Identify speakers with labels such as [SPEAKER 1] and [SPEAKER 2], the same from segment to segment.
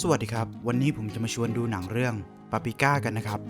[SPEAKER 1] สวัสดีครับ วันนี้ผมจะมาชวนดูหนังเรื่องปาปิก้ากันนะครับ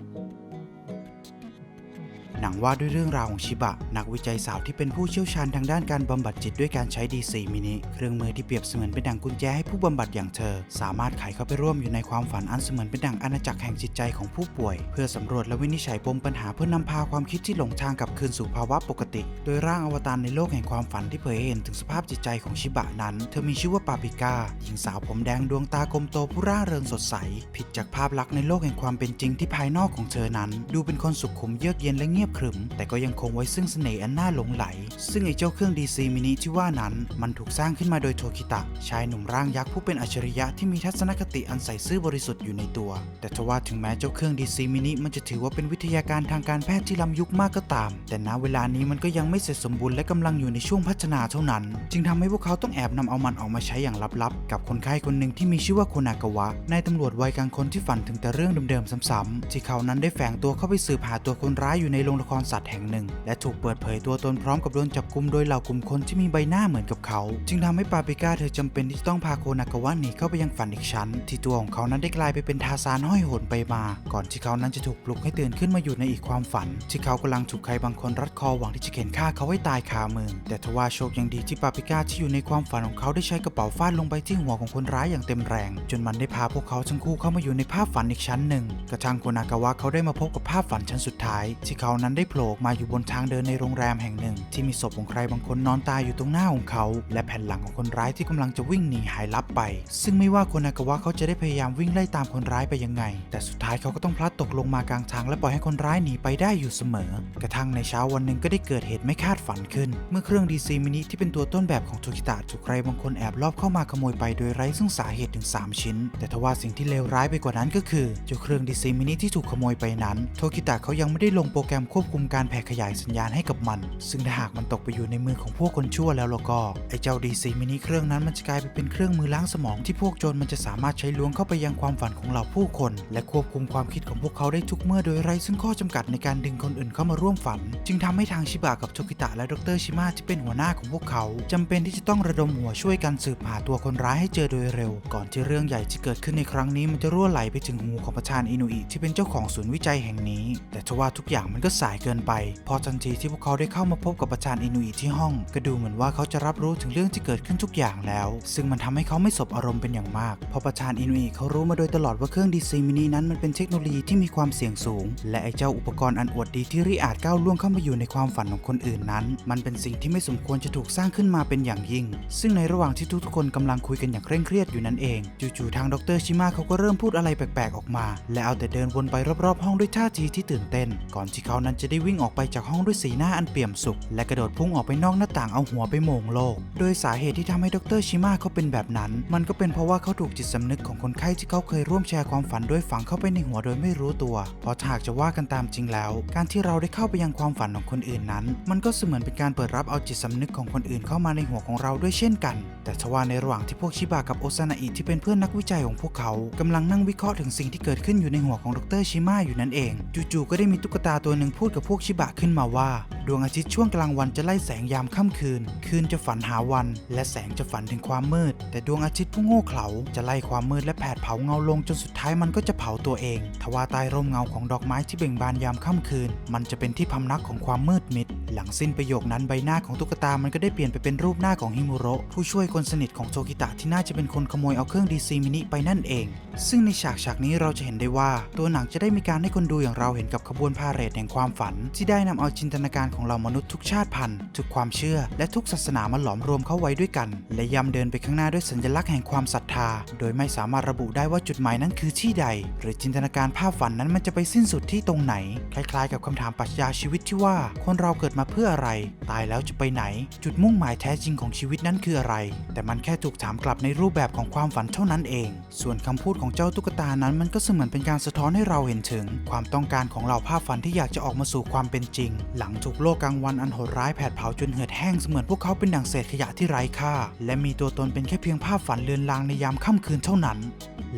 [SPEAKER 1] หนังว่าด้วยเรื่องราวของชิบะ นักวิจัยสาวที่เป็นผู้เชี่ยวชาญทางด้านการบำบัดจิตด้วยการใช้ DC มินิเครื่องมือที่เปรียบเสมือนเป็นดังกุญแจให้ผู้บำบัดอย่างเธอ สามารถไขเข้าไปร่วมอยู่ในความฝันอันเสมือนเป็นดังอาณาจักรแห่งจิตใจของผู้ป่วย เพื่อสำรวจและวินิจฉัยปมปัญหาเพื่อนำพาความคิดที่หลงทางกลับคืนสู่ภาวะปกติ โดยร่างอวตารในโลกแห่งความฝันที่เผยให้เห็นถึงสภาพจิตใจของชิบะนั้น เธอมีชื่อว่าปาปิก้าหญิงสาวผมแดงดวงตากลมโตผู้ร่าเริงสดใส ผิดจากภาพลักษณ์ในโลกแห่งความเป็นจริงที่ภายนอกของเธอนั้น ดูเป็นคนสุขุมเยือกเย็นและเงียบขรึม แต่ก็ยังคงไว้ซึ่งเสน่ห์อันน่าหลงไหล ซึ่งไอ้เจ้าเครื่อง DC มินิที่ว่านั้น มันถูกสร้างขึ้นมาโดยโทคิตะ ชายหนุ่มร่างยักษ์ผู้เป็นอัจฉริยะที่มีทัศนคติอันใสซื่อบริสุทธิ์อยู่ในตัว แต่ทว่าถึงแม้เจ้าเครื่อง DC มินิมันจะถือว่าเป็นวิทยาการทางการแพทย์ที่ล้ำยุคมากก็ตาม แต่ณเวลานี้มันก็ยังไม่เสร็จสมบูรณ์และกำลังอยู่ในช่วงพัฒนาเท่านั้น จึงทำให้พวกเขาต้องแอบนำเอามันออกมาใช้อย่างลับๆ กับคนไข้คนหนึ่งที่มีชื่อว่าโคนาากาวะนายตำรวจวัยกลางคนที่ฝันถึงแต่เรื่องเดิมๆซ้ำๆที่เขานั้นได้แฝงตัวเข้าไปสืบหาตัวคนร้ายอยู่ในโรงละครสัตว์แห่งหนึ่ง และถูกเปิดเผยตัวตนพร้อมกับโดนจับกุมโดยเหล่ากลุ่มคนที่มีใบหน้าเหมือนกับเขา จึงทำให้ปาปิก้าเธอจำเป็นที่ต้องพาโคนากาวะหนีเข้าไปยังฝันอีกชั้น ที่ตัวของเขานั้นได้กลายไปเป็นทาซานห้อยโหนไปมา ก่อนที่เขานั้นจะถูกปลุกให้ตื่นขึ้นมาอยู่ในอีกความฝัน ที่เขากำลังถูกใครบางคนรัดคอหวังที่จะเข็นฆ่าเขาให้ตายคามือแต่ทว่าโชคยังดีที่ปาปิก้าที่อยู่ในความฝันของเขาได้ใช้กระเป๋าฟาดลงไปที่หัวของคนร้ายอย่างเต็มแรง จนมันได้พาพวกเขาทั้งคู่เข้ามาอยู่ในภาพฝันอีกชั้นหนึ่งกระทั่งโคนากาวะเขาได้มาพบกับภาพฝันชั้นสุดท้ายที่เขานั้นได้โผล่มาอยู่บนทางเดินในโรงแรมแห่งหนึ่ง ที่มีศพของใครบางคนนอนตายอยู่ตรงหน้าของเขา และแผ่นหลังของคนร้ายที่กำลังจะวิ่งหนีหายลับไป ซึ่งไม่ว่าโคนาากาวะเขาจะได้พยายามวิ่งไล่ตามคนร้ายไปยังไง แต่สุดท้ายเขาก็ต้องพลัดตกลงมากลางทางและปล่อยให้คนร้ายหนีไปได้อยู่เสมอ กระทั่งในเช้าวันหนึ่งก็ได้เกิดเหตุไม่คาดฝันขึ้น เมื่อเครื่องดีซีมินิที่เป็นตัวต้นแบบของโทคิตะถูกใครบางคนแอบลอบเข้ามาขโมยไปโดยไร้ซึ่งสาเหตุถึง 3 ชิ้น แต่ทว่าสิ่งที่เลวร้ายไปกว่านั้นก็คือเจ้าเครื่องดีซีมินิที่ถูกขโมยไปนั้นโทคิตะเขายังไม่ได้ลงโปรแกรมควบคุมการแผ่ขยายสัญญาณให้กับมัน ซึ่งถ้าหากมันตกไปอยู่ในมือของพวกคนชั่วแล้วล้วก็ ไอ้เจ้าดีซีมินิเครื่องนั้นมันจะกลายไปเป็นเครื่องมือล้างสมองที่พวกโจรมันจะสามารถใช้ล้วงเข้าไปยังความฝันของเหล่าผู้คน และควบคุมความคิดของพวกเขาได้ทุกเมื่อโดยไร้ซึ่งข้อจำกัดในการดึงคนอื่นเข้ามาร่วมฝัน จึงทำให้ทางชิบะกับโทกิตะและดรชิมะที่เป็นหัวหน้าของพวกเขาจำเป็นที่จะต้องระดมหัวช่วยกันสืบหาตัวคนร้ายให้เจอโดยเร็ว ก่อนที่เรื่องใหญ่ที่เกิดขึ้นในครั้งนี้มันจะรั่วไหลไปถึงหูของประธานอินุอิที่เป็นเจ้าของศูนย์วิจัยแห่งนี้ แต่ทว่าทุกอย่างมันก็สายเกินไป พอทันทีที่พวกเขาได้เข้ามาพบกับประธานอินุอิที่ห้อง ก็ดูเหมือนว่าเขาจะรับรู้ถึงเรื่องที่เกิดขึ้นทุกอย่างแล้ว ซึ่งมันทำให้เขาไม่สบอารมณ์เป็นอย่างมากเพราะประธานอินุอิเขารู้มาโดยตลอดว่าเครื่องดีซีมินินั้นมันเป็นเทคโนโลยีที่มีความเสี่ยงสูง และไอ้เจ้าอุปกรณ์อันอวดดีที่ริอาจก้าวล่วงเข้ามาอยู่ในความฝันของคนอื่นนั้น มันเป็นสิ่งที่ไม่สมควรจะถูกสร้างขึ้นมาเป็นอย่างยิ่ง ซึ่งในระหว่างที่ทุกๆคนกำลังคุยกันอย่างเคร่งเครียดอยู่นั่นเองจู่ๆทางดรชิมะเขาก็เริ่มพูดอะไรแปลกๆออกมา และเอาแต่เดินวนไปรอบๆห้องด้วยท่าทีที่ตื่นเต้น ก่อนที่เขานั้นจะได้วิ่งออกไปจากห้องด้วยสีหน้าอันเปี่ยมสุข และกระโดดพุ่งออกไปนอกหน้าต่างเอาหัวไปโม่งโลก โดยสาเหตุที่ทำให้ดรชิมะเขาเป็นแบบนั้น มันก็เป็นเพราะว่าเขาถูกจิตสำนึกของคนไข้ที่เขาเคยร่วมแชร์ความฝันด้วยฝังเข้าไปในหัวโดยไม่รู้ตัว เพราะถ้าหากจะว่ากันตามจริงแล้ว การที่เราได้เข้าไปยังความฝันของคนอื่นนั้น มันก็เสมือนเป็นการเปิดรับเอาจิตสำนึกของคนอื่นเข้ามาในหัวของเราด้วยเช่นกัน แต่ทว่าในระหว่างที่พวกชิบะกับโอซานาอิที่เป็นเพื่อนนักวิจัยของพวกเขากำลังนั่งวิเคราะห์ถึงสิ่งที่เกิดขึ้นอยู่ในหัวของดรชิมะอยู่นั่นเอง จู่ๆก็ได้มีตุ๊กตาตัวหนึ่งพููดกับพวกชิบะขึ้นมาว่า ดวงอาทิตย์ช่วงกลางวันจะไล่แสงยามค่ำคืน คืนจะฝันหาวัน และแสงจะฝันถึงความมืด แต่ดวงอาทิตย์ผู้โง่เขลาจะไล่ความมืดและแผดเผาเงาลงจนสุดท้ายมันก็จะเผาตัวเอง ทว่าใต้ร่มเงาของดอกไม้ที่เบ่งบานยามค่ำคืน มันจะเป็นที่พำนักของความมืดมิด หลังสิ้นประโยคนั้นใบหน้าของตุ๊กตามันก็ได้เปลี่ยนไปเป็นรูปหน้าของฮิมุโระผู้ช่วยคนสนิทของโทกิตะที่น่าจะเป็นคนขโมยเอาเครื่องดีซีมินิไปนั่นเอง ซึ่งในฉากฉากนี้เราจะเห็นได้ว่า ตัวหนังจะได้มีการให้คนดูอย่างเราเห็นกับขบวนพาเหรดแห่งความฝันที่ได้นำเอาจินตนาการของเรามนุษย์ทุกชาติพันธุ์ทุกความเชื่อ และทุกศาสนามาหลอมรวมเข้าไว้ด้วยกัน และย้ำเดินไปข้างหน้าด้วยสัญลักษณ์แห่งความศรัทธา โดยไม่สามารถระบุได้ว่าจุดหมายนั้นคือที่ใด หรือจินตนาการภาพฝันนั้นมันจะไปสิ้นสุดที่ตรงไหน คล้ายๆ กับคำถามปรัชญาชีวิตที่ว่า คนเราเกิดมาเพื่ออะไร ตายแล้วจะไปไหน จุดมุ่งหมายแท้จริงของชีวิตนั้นคืออะไร แต่มันแค่ถูกถามกลับในรูปแบบของความฝันเท่านั้นเอง ส่วนคำพูดของเจ้าตุ๊กตานั้นมันก็เสมือนเป็นการสะท้อนให้เราเห็นถึง ความต้องการของเหล่าภาพฝันที่อยากจะออกมาสู่ความเป็นจริง หลังถูกโลกกลางวันอันโหดร้ายแผดเผาจนเหือดแห้งเสมือนพวกเขาเป็นดังเศษขยะที่ไร้ค่า และมีตัวตนเป็นแค่เพียงภาพฝันเลือนลางในยามค่ำคืนเท่านั้น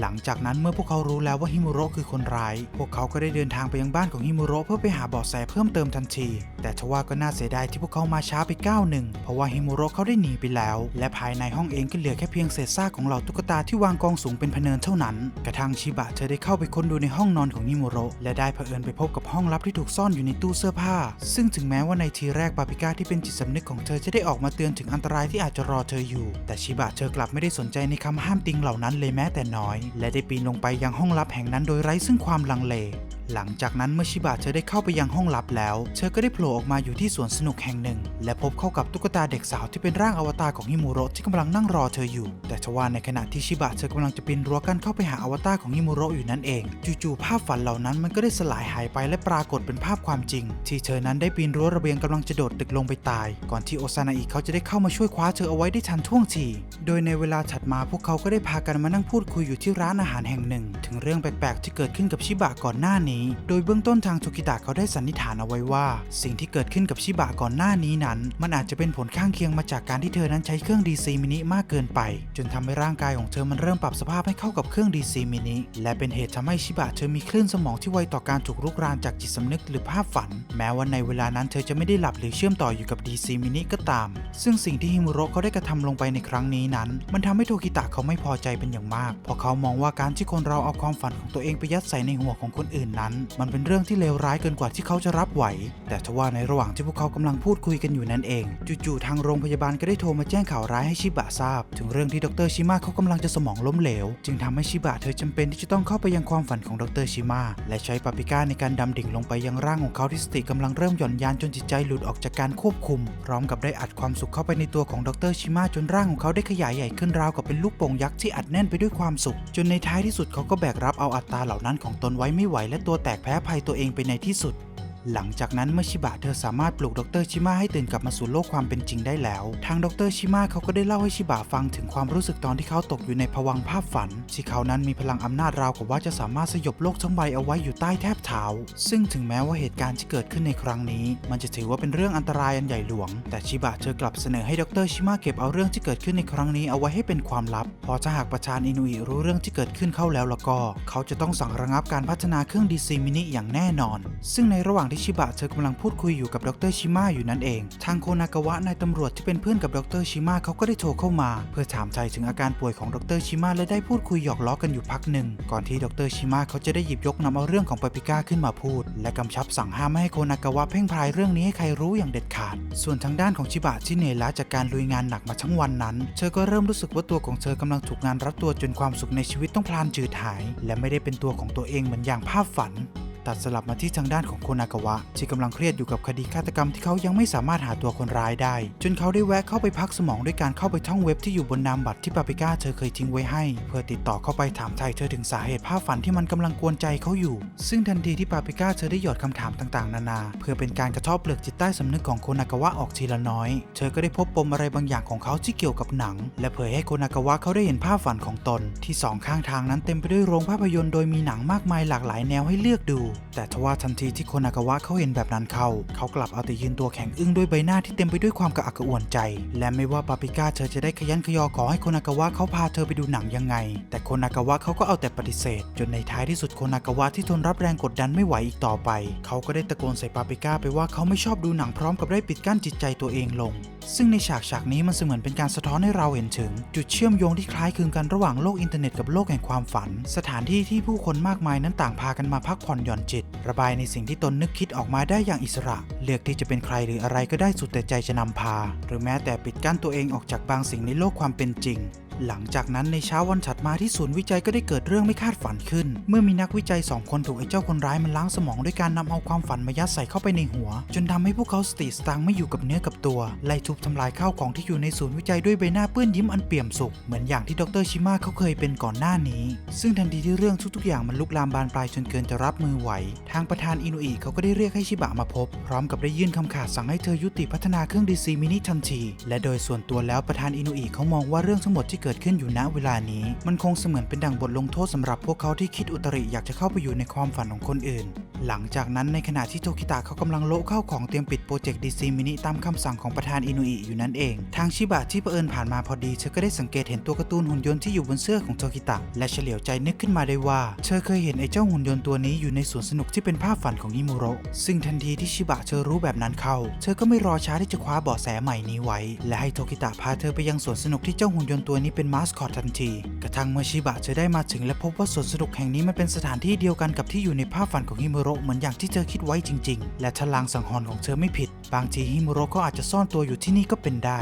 [SPEAKER 1] หลังจากนั้นเมื่อพวกเขารู้แล้วว่าฮิมุโระคือคนร้าย พวกเขาก็ได้เดินทางไปยังบ้านของฮิมุโระเพื่อไปหาเบาะแสเพิ่มเติมทันที แต่ทว่าก็น่าเสียดายที่พวกเขามาช้าไปก้าวหนึ่งเพราะว่าฮิมุโระเขาได้หนีไปแล้ว และภายในห้องเองก็เหลือแค่เพียงเศษซากของเหล่าตุ๊กตาที่วางกองสูงเป็นพเนินเท่านั้น กระทั่งชิบะเธอได้เข้าไปค้นดูในห้องนอนของฮิมุโระและได้เผอิญไปพบกับห้องลับที่ถูกซ่อนอยู่ในตู้เสื้อผ้า ซึ่งถึงแม้ว่าในทีแรกปาปิก้าที่เป็นจิตสำนึกของเธอจะได้ออกมาเตือนถึงอันตรายที่อาจจะรอเธออยู่ แต่ชิบะเธอกลับไม่ได้สนใจในคำห้ามติงเหล่านั้นเลยแม้แต่น้อยและได้ปีนลงไปยังห้องลับแห่งนั้นโดยไร้ซึ่งความลังเล หลังจากนั้นเมื่อชิบะเธอได้เข้าไปยังห้องลับแล้ว เธอก็ได้โผล่ออกมาอยู่ที่สวนสนุกแห่งหนึ่ง และพบเข้ากับตุ๊กตาเด็กสาวที่เป็นร่างอวตารของฮิมูโระที่กำลังนั่งรอเธออยู่ แต่ทว่าในขณะที่ชิบะเธอกำลังจะปีนรั้วกั้นเข้าไปหาอวตารของฮิมูโระอยู่นั่นเอง จู่ๆภาพฝันเหล่านั้นมันก็ได้สลายหายไปและปรากฏเป็นภาพความจริง ที่เธอนั้นได้ปีนรั้วระเบียงกำลังจะโดดตึกลงไปตาย ก่อนที่โอซานาอิเขาจะได้เข้ามาช่วยคว้าเธอเอาไว้ได้ทันท่วงที โดยในเวลาถัดมาพวกเขาก็ได้พากันมานั่งพูดคุยอยู่ที่ร้านอาหารแห่งหนึ่ง ถึงเรื่องแปลกๆที่เกิดขึ้นกับชิบะก่อนหน้านี้โดยเบื้องต้นทางโทกิตะเขาได้สันนิษฐานเอาไว้ว่า สิ่งที่เกิดขึ้นกับชิบะก่อนหน้านี้นั้น มันอาจจะเป็นผลข้างเคียงมาจากการที่เธอนั้นใช้เครื่อง DC มินิมากเกินไป จนทำให้ร่างกายของเธอมันเริ่มปรับสภาพให้เข้ากับเครื่อง DC มินิและเป็นเหตุทำให้ชิบะเธอมีคลื่นสมองที่ไวต่อการถูกรุกรานจากจิตสำนึกหรือภาพฝัน แม้ว่าในเวลานั้นเธอจะไม่ได้หลับหรือเชื่อมต่ออยู่กับ DC มินิก็ตาม ซึ่งสิ่งที่ฮิมุโระเขาได้กระทำลงไปในครั้งนี้นั้น มันทำให้โทกิตะเขาไม่พอใจเป็นอย่างมากเพราะเขามองว่าการที่คนเราเอาความฝันของตัวเองไปยัดใส่ในหัวของคนอื่นนั้นมันเป็นเรื่องที่เลวร้ายเกินกว่าที่เขาจะรับไหว แต่ทว่าในระหว่างที่พวกเขากำลังพูดคุยกันอยู่นั่นเอง จู่ๆทางโรงพยาบาลก็ได้โทรมาแจ้งข่าวร้ายให้ชิบะทราบ ถึงเรื่องที่ดรชิมะเขากำลังจะสมองล้มเหลว จึงทำให้ชิบะเธอจำเป็นที่จะต้องเข้าไปยังความฝันของดรชิมะและใช้ปาปิก้าในการดำดิ่งลงไปยังร่างของเขาที่สติกำลังเริ่มหย่อนยานจนจิตใจหลุดออกจากการควบคุม พร้อมกับได้อัดความสุขเข้าไปในตัวของดรชิมะจนร่างของเขาได้ขยายใหญ่ขึ้นราวกับเป็นลูกโป่งยักษ์ที่อัดแน่นไปด้วยความสุข จนในท้ายที่สุดเขาก็แบกรับเอาอัตราเหล่านั้นของตนไว้ไม่ไหวและตัวแตกแพ้ภัยตัวเองไปในที่สุด หลังจากนั้นเมื่อชิบะเธอสามารถปลุกดรชิมะให้ตื่นกลับมาสู่โลกความเป็นจริงได้แล้ว ทางดรชิมะเขาก็ได้เล่าให้ชิบะฟังถึงความรู้สึกตอนที่เขาตกอยู่ในภวังภาพฝันที่เขานั้นมีพลังอำนาจราวกับว่าจะสามารถสยบโลกทั้งใบเอาไว้อยู่ใต้แทบเท้า ซึ่งถึงแม้ว่าเหตุการณ์ที่เกิดขึ้นในครั้งนี้ มันจะถือว่าเป็นเรื่องอันตรายอันใหญ่หลวง แต่ชิบะเธอกลับเสนอให้ดรชิมะเก็บเอาเรื่องที่เกิดขึ้นในครั้งนี้เอาไว้ให้เป็นความลับเพราะถ้าหากประธานอินุอิรู้เรื่องที่เกิดขึ้นเข้าแล้วแล้วก็ เขาจะต้องสั่งระงับการพัฒนาเครื่องดีซีมินิอย่างแน่นอน ซึ่งในระหว่างที่ชิบะเธอกำลังพูดคุยอยู่กับดรชิมะอยู่นั่นเอง ทางโคนากาวะนายตำรวจที่เป็นเพื่อนกับดรชิมะเขาก็ได้โทรเข้ามา เพื่อถามไทยถึงอาการป่วยของดรชิมะและได้พูดคุยหยอกล้อกันอยู่พักหนึ่ง ก่อนที่ดรชิมะเขาจะได้หยิบยกนำเอาเรื่องของปาปิก้าขึ้นมาพูด และกำชับสั่งห้ามไม่ให้โคนากาวะเพ่งพรายเรื่องนี้ให้ใครรู้อย่างเด็ดขาด ส่วนทางด้านของชิบะที่เหนื่อยล้าจากการลุยงานหนักมาทั้งวันนั้น เธอก็เริ่มรู้สึกว่าตัวของเธอกำลังถูกงานรัดตัวจนความสุขในชีวิตต้องพลานจืดหาย และไม่ได้เป็นตัวของตัวเองเหมือนอย่างภาพฝัน ตัดสลับมาที่ทางด้านของโคนากาวะที่กำลังเครียดอยู่กับคดีฆาตกรรมที่เขายังไม่สามารถหาตัวคนร้ายได้ จนเขาได้แวะเข้าไปพักสมองด้วยการเข้าไปท่องเว็บที่อยู่บนนามบัตรที่ปาปิก้าเธอเคยทิ้งไว้ให้ เพื่อติดต่อเข้าไปถามไทยเธอถึงสาเหตุภาพฝันที่มันกำลังกวนใจเขาอยู่ ซึ่งทันทีที่ปาปิก้าเธอได้หยอดคำถามต่างๆ นานา เพื่อเป็นการกระทบเปลือกจิตใต้สำนึกของโคนากาวะออกทีละน้อย เธอก็ได้พบปมอะไรบางอย่างของเขาที่เกี่ยวกับหนัง และเผยให้โคนาากาวะเขาได้เห็นภาพฝันของตน ที่สองข้างทางนั้นเต็มไปด้วยโรงภาพยนตร์โดยมีหนังมากมายหลากหลายแนวให้เลือกดูแต่ทว่าทันทีที่โคนาากาวะเขาเห็นแบบนั้นเข้า เขากลับเอาแต่ยืนตัวแข็งอึ้งด้วยใบหน้าที่เต็มไปด้วยความกระอักกระอ่วนใจ และไม่ว่าปาปิก้าเธอจะได้ขยันขยอขอให้โคนาากาวะเขาพาเธอไปดูหนังยังไง แต่โคนาากาวะเขาก็เอาแต่ปฏิเสธ จนในท้ายที่สุดโคนาากาวะที่ทนรับแรงกดดันไม่ไหวอีกต่อไป เขาก็ได้ตะโกนใส่ปาปิก้าไปว่าเขาไม่ชอบดูหนังพร้อมกับได้ปิดกั้นจิตใจตัวเองลง ซึ่งในฉากฉากนี้มันเสมือนเป็นการสะท้อนให้เราเห็นถึง จุดเชื่อมโยงที่คล้ายคลึงกันระหว่างโลกอินเทอร์เน็ตกับโลกแห่งความฝัน สถานที่ที่ผู้คนมากมายนั้นต่างพากันมาพักผ่อนหย่อนจิต ระบายในสิ่งที่ตนนึกคิดออกมาได้อย่างอิสระ เลือกที่จะเป็นใครหรืออะไรก็ได้สุดแต่ใจจะนำพา หรือแม้แต่ปิดกั้นตัวเองออกจากบางสิ่งในโลกความเป็นจริง หลังจากนั้นในเช้าวันถัดมาที่ศูนย์วิจัยก็ได้เกิดเรื่องไม่คาดฝันขึ้น เมื่อมีนักวิจัยสองคนถูกไอ้เจ้าคนร้ายมันล้างสมองด้วยการนำเอาความฝันมายัดใส่เข้าไปในหัว จนทำให้พวกเขาสติสตางไม่อยู่กับเนื้อกับตัวไล่ทุบทำลายข้าวของที่อยู่ในศูนย์วิจัยด้วยใบหน้าเปื้อนยิ้มอันเปี่ยมสุข เหมือนอย่างที่ดรชิมะเขาเคยเป็นก่อนหน้านี้ ซึ่งทันทีที่เรื่องทุกๆอย่างมันลุกลามบานปลายจนเกินจะรับมือไหว ทางประธานอินุอิเขาก็ได้เรียกให้ชิบะมาพบ พร้อมกับได้ยื่นคำขาดสั่งให้เธอยุติพัฒนาเครื่องดีซีมินิทันที และโดยส่วนตัวแล้วประธานอินุอิเขามองว่าเรื่องทั้งหมดที่เกิดขึ้นอยู่ณเวลานี้ มันคงเสมือนเป็นดั่งบทลงโทษสำหรับพวกเขาที่คิดอุตริอยากจะเข้าไปอยู่ในความฝันของคนอื่น หลังจากนั้นในขณะที่โทคิตะเขากำลังโละเข้าของเตรียมปิดโปรเจกต์ดีซีมินิตามคำสั่งของประธานอินุอิอยู่นั่นเอง ทางชิบะที่เผอิญผ่านมาพอดีเธอก็ได้สังเกตเห็นตัวการ์ตูนหุ่นยนต์ที่อยู่บนเสื้อของโทคิตะและเฉลียวใจนึกขึ้นมาได้ว่า เธอเคยเห็นไอ้เจ้าหุ่นยนต์ตัวนี้อยู่ในสวนสนุกที่เป็นภาพฝันของฮิมุโระซึ่งทันทีที่ชิบะเธอรู้แบบนั้นเข้า เธอก็ไม่รอช้าที่จะคว้าเบาะแสใหม่นี้ไว้ และให้โทคิตะพาเธอไปยังสวนสนุกที่เจ้าหุ่นยนต์ตัวนี้เป็นมาสคอตทันที กระทั่งเมื่อชิบะเธอได้มาถึงและพบว่าสวนสนุกแห่งนี้มันเป็นสถานที่เดียวกันกับที่อยู่ในภาพฝันของฮิมโระเหมือนอย่างที่เธอคิดไว้จริง ๆ และทลางสังหรณ์ของเธอไม่ผิด บางทีฮิมโระก็อาจจะซ่อนตัวอยู่ที่นี่ก็เป็นได้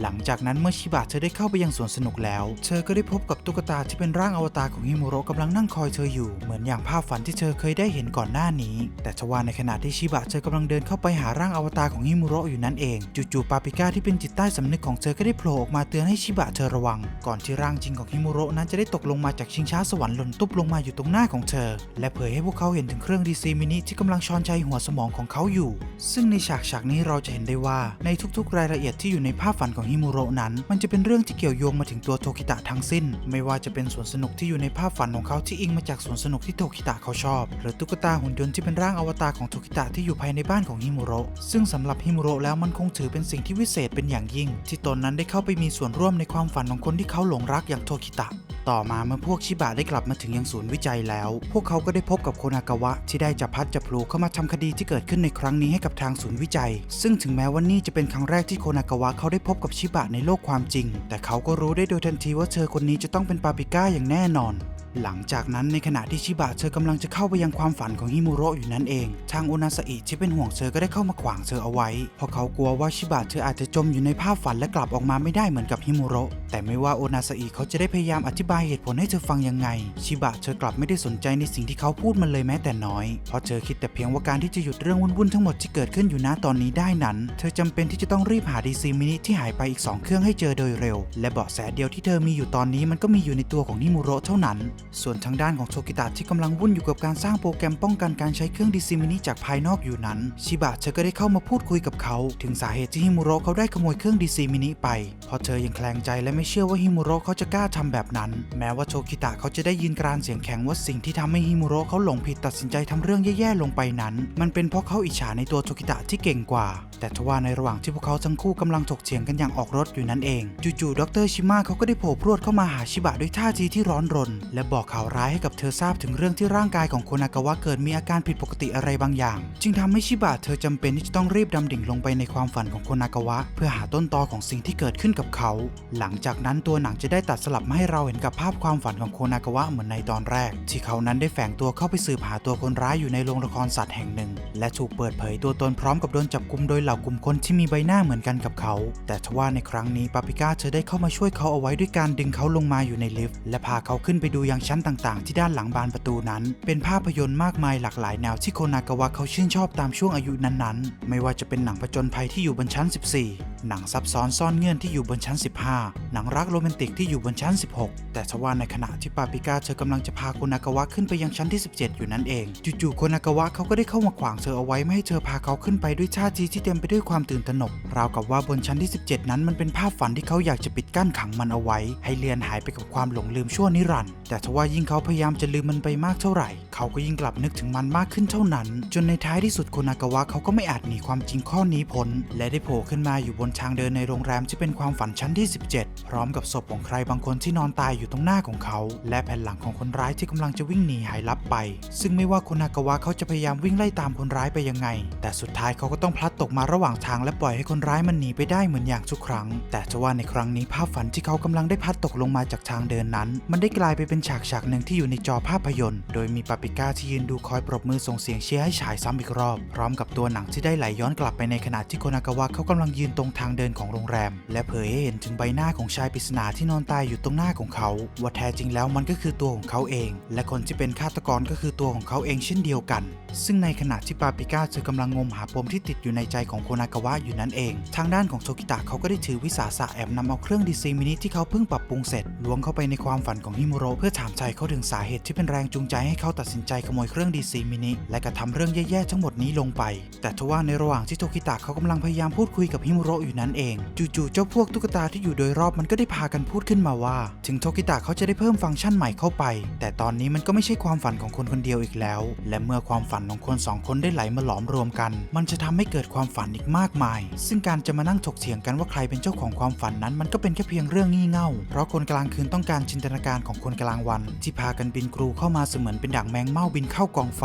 [SPEAKER 1] หลังจากนั้นเมื่อชิบะเธอได้เข้าไปยังสวนสนุกแล้ว เธอก็ได้พบกับตุ๊กตาที่เป็นร่างอวตารของฮิมุโระกำลังนั่งคอยเธออยู่ เหมือนอย่างภาพฝันที่เธอเคยได้เห็นก่อนหน้านี้ แต่ทว่าในขณะที่ชิบะเธอกำลังเดินเข้าไปหาร่างอวตารของฮิมุโระอยู่นั่นเองจู่ๆปาปิก้าที่เป็นจิตใต้สำนึกของเธอก็ได้โผล่ออกมาเตือนให้ชิบะเธอระวัง ก่อนที่ร่างจริงของฮิมุโระนั้นจะได้ตกลงมาจากชิงช้าสวรรค์หล่นตุ๊บลงมาอยู่ตรงหน้าของเธอ และเผยให้พวกเขาเห็นถึงเครื่องดีซีมินิที่กำลังช้อนชัยหัวสมองของเขาอยู่ ซึ่งในฉากฉากนี้เราจะเห็นได้ว่าในทุกๆ รายละเอียดที่อยู่ในภาพฝันของฮิมุโระนั้น มันจะเป็นเรื่องที่เกี่ยวโยงมาถึงตัวโทคิตะทั้งสิ้น ไม่ว่าจะเป็นสวนสนุกที่อยู่ในภาพฝันของเขาที่อิงมาจากสวนสนุกที่โทคิตะเขาชอบ หรือตุ๊กตาหุ่นยนต์ที่เป็นร่างอวตารของโทคิตะที่อยู่ภายในบ้านของฮิมุโระซึ่งสำหรับฮิมุโระแล้วมันคงถือเป็นสิ่งที่วิเศษเป็นอย่างยิ่ง ที่ตนนั้นได้เข้าไปมีส่วนร่วมในความฝันของคนที่เขาหลงรักอย่างโทคิตะต่อมาเมื่อพวกชิบะได้กลับมาถึงยังศูนย์วิจัยแล้ว พวกเขาก็ได้พบกับโคนากาวะ ที่ได้จับพัดจับพลูเข้ามาทำคดีที่เกิดขึ้นในครั้งนี้ให้กับทางศูนย์วิจัย ซึ่งถึงแม้ว่านี่จะเป็นครั้งแรกที่โคนากาวะเขาได้พบกับชิบะในโลกความจริง แต่เขาก็รู้ได้โดยทันทีว่าเธอคนนี้จะต้องเป็นปาปิก้าอย่างแน่นอน หลังจากนั้นในขณะที่ชิบะเธอกำลังจะเข้าไปยังความฝันของฮิมุโระอยู่นั่นเอง ทางโอนาสอิที่เป็นห่วงเธอก็ได้เข้ามาขวางเธอเอาไว้ เพราะเขากลัวว่าชิบะเธออาจจะจมอยู่ในภาพฝันและกลับออกมาไม่ได้เหมือนกับฮิมุโระแต่ไม่ว่าโอนาสอิเขาจะได้พยายามอธิบายเหตุผลให้เธอฟังยังไง ชิบะเธอกลับไม่ได้สนใจในสิ่งที่เขาพูดมันเลยแม้แต่น้อย เพราะเธอคิดแต่เพียงว่าการที่จะหยุดเรื่องวุ่นๆทั้งหมดที่เกิดขึ้นอยู่ณตอนนี้ได้นั้น เธอจำเป็นที่จะต้องรีบหาดีซีมินิที่หายไปอีกสองเครื่องให้เจอโดยเร็ว และเบาะแสเดียวที่เธอมีอยู่ตอนนี้มันก็มีอยู่ในตัวของนิมุโระเท่านั้นส่วนทางด้านของโทกิตะที่กำลังวุ่นอยู่กับการสร้างโปรแกรมป้องกันการใช้เครื่องดีซิมินิจากภายนอกอยู่นั้น ชิบะเธอก็ได้เข้ามาพูดคุยกับเขา ถึงสาเหตุที่ฮิมุโระเขาได้ขโมยเครื่องดีซิมินิไป เพราะเธอยังแคลงใจและไม่เชื่อว่าฮิมุโระเขาจะกล้าทำแบบนั้น แม้ว่าโทกิตะเขาจะได้ยืนกรานเสียงแข็งว่าสิ่งที่ทำให้ฮิมุโระเขาหลงผิดตัดสินใจทำเรื่องแย่ๆลงไปนั้น มันเป็นเพราะเขาอิจฉาในตัวโทกิตะที่เก่งกว่า แต่ทว่าในระหว่างที่พวกเขาทั้งคู่กำลังถกเถียงกันอย่างออกรถอยู่นั่นเอง จู่ๆดรชิมะเขาก็ได้โผล่พรวดเข้ามาหาชิบะด้วยท่าทีที่ร้อนรน และบอกข่าวร้ายให้กับเธอทราบถึงเรื่องที่ร่างกายของโคนากาวะเกิดมีอาการผิดปกติอะไรบางอย่าง จึงทำให้ชิบะเธอจำเป็นที่จะต้องรีบดำดิ่งลงไปในความฝันของโคนากาวะ เพื่อหาต้นตอของสิ่งที่เกิดขึ้นกับเขา หลังจากนั้นตัวหนังจะได้ตัดสลับมาให้เราเห็นกับภาพความฝันของโคนากาวะเหมือนในตอนแรก ที่เขานั้นได้แฝงตัวเข้าไปสืบหาตัวคนร้ายอยู่ในโรงละครสัตว์แห่งหนึ่ง และถูกเปิดเผยตัวตนพร้อมกับโดนจับกุมโดยเหล่ากลุ่มคนที่มีใบหน้าเหมือนกันกับเขา แต่ทว่าในครั้งนี้ปาปิก้าเธอได้เข้ามาช่วยเขาเอาไว้ด้วยการดึงเขาลงมาอยู่ในลิฟต์และพาเขาขึ้นไปดูยังชั้นต่างๆ ที่ด้านหลังบานประตูนั้น เป็นภาพยนตร์มากมายหลากหลายแนวที่โคนากาวะเขาชื่นชอบตามช่วงอายุนั้นๆ ไม่ว่าจะเป็นหนังผจญภัยที่อยู่บนชั้น 14 หนังซับซ้อนซ่อนเงื่อนที่อยู่บนชั้น 15 หนังรักโรแมนติกที่อยู่บนชั้น 16 แต่ทว่าในขณะที่ปาปิก้าเธอกำลังจะพาโคนากาวะขึ้นไปยังชั้นที่ 17 อยู่นั่นเองจู่ๆโคนากาวะเขาก็ได้เข้ามาขวางเธอเอาไว้ไม่ให้เธอพาเขาขึ้นไปด้วยท่าทีที่เต็มไปด้วยความตื่นตระหนก ราวกับว่าบนชั้นที่ 17 นั้นมันเป็นภาพฝันที่เขาอยากจะปิดกั้นขังมันเอาไว้ ให้เลือนหายไปกับความหลงลืมชั่วนิรันดร์แต่ทว่ายิ่งเขาพยายามจะลืมมันไปมากเท่าไหร่ เขาก็ยิ่งกลับนึกถึงมันมากขึ้นเท่านั้น จนในท้ายที่สุดโคนากาวะเขาก็ไม่อาจหนีความจริงข้อนี้พ้นและได้โผล่ขึ้นมาอยู่บนทางเดินในโรงแรมที่เป็นความฝันชั้นที่ 17 พร้อมกับศพของใครบางคนที่นอนตายอยู่ตรงหน้าของเขา และแผ่นหลังของคนร้ายที่กำลังจะวิ่งหนีหายลับไป ซึ่งไม่ว่าโคนากาวะเขาจะพยายามวิ่งไล่ตามคนร้ายไปยังไง แต่สุดท้ายเขาก็ต้องพลัดตกมาระหว่างทางและปล่อยให้คนร้ายมันหนีไปได้เหมือนอย่างทุกครั้ง แต่จะว่าในครั้งนี้ภาพฝันที่เขากำลังได้พัดตกลงมาจากทางเดินนั้น มันได้กลายไปเป็นฉากฉากหนึ่งที่อยู่ในจอภาพยนตร์ โดยมีปาปิก้าที่ยืนดูคอยปรบมือส่งเสียงเชียร์ให้ฉายซ้ำอีกรอบ พร้อมกับตัวหนังที่ได้ไหลย้อนกลับไปในขณะที่โคนากาวะเขากำลังยืนตรงทางเดินของโรงแรม และเผยให้เห็นถึงใบหน้าของชายปริศนาที่นอนตายอยู่ตรงหน้าของเขาว่าแท้จริงแล้วมันก็คือตัวของเขาเอง และคนที่เป็นฆาตกรก็คือตัวของเขาเองเช่นเดียวกัน ซึ่งในขณะที่ปาปิก้าเธอกำลังงมหาปมที่ติดอยู่ในใจของโคนากาวะอยู่นั่นเอง ทางด้านของโทกิตะเขาก็ได้ถือวิสาสะแอบนำเอาเครื่องดีซีมินิที่เขาเพิ่งปรับปรุงเสร็จล้วงเข้าไปในความฝันของฮิมุโรเพื่อถามใจเขาถึงสาเหตุที่เป็นแรงจูงใจให้เขาตัดสินใจขโมยเครื่องดีซีมินิและกระทำเรื่องแย่ๆทั้งหมดนี้ลงไป แต่ทว่าในระหว่างที่โทกิตะเขากำลังพยายามพูดคุยกับฮิมุโรอยู่นั้นเอง จู่ๆเจ้าพวกตุ๊กตาที่อยู่โดยรอบมันก็ได้พากันพูดขึ้นมาว่า ถึงโทกิตะเขาจะได้เพิ่มฟังก์ชันใหม่เข้าไป แต่ตอนนี้มันก็ไม่ใช่ความฝันของคนคนเดียวอีกแล้ว และเมื่อความฝันของคนสองคนได้ไหลมาหลอมรวมกัน มันจะทำให้เกิดความฝันอีกมากมาย ซึ่งการจะมานั่งถกเถียงกันว่าใครเป็นเจ้าของความฝันนั้น มันก็เป็นแค่เพียงเรื่องงี่เง่า เพราะคนกลางคืนต้องการจินตนาการของคนกลางวัน ที่พากันบินกรูเข้ามาเสมือนเป็นดั่งแมงเม่าบินเข้ากองไฟ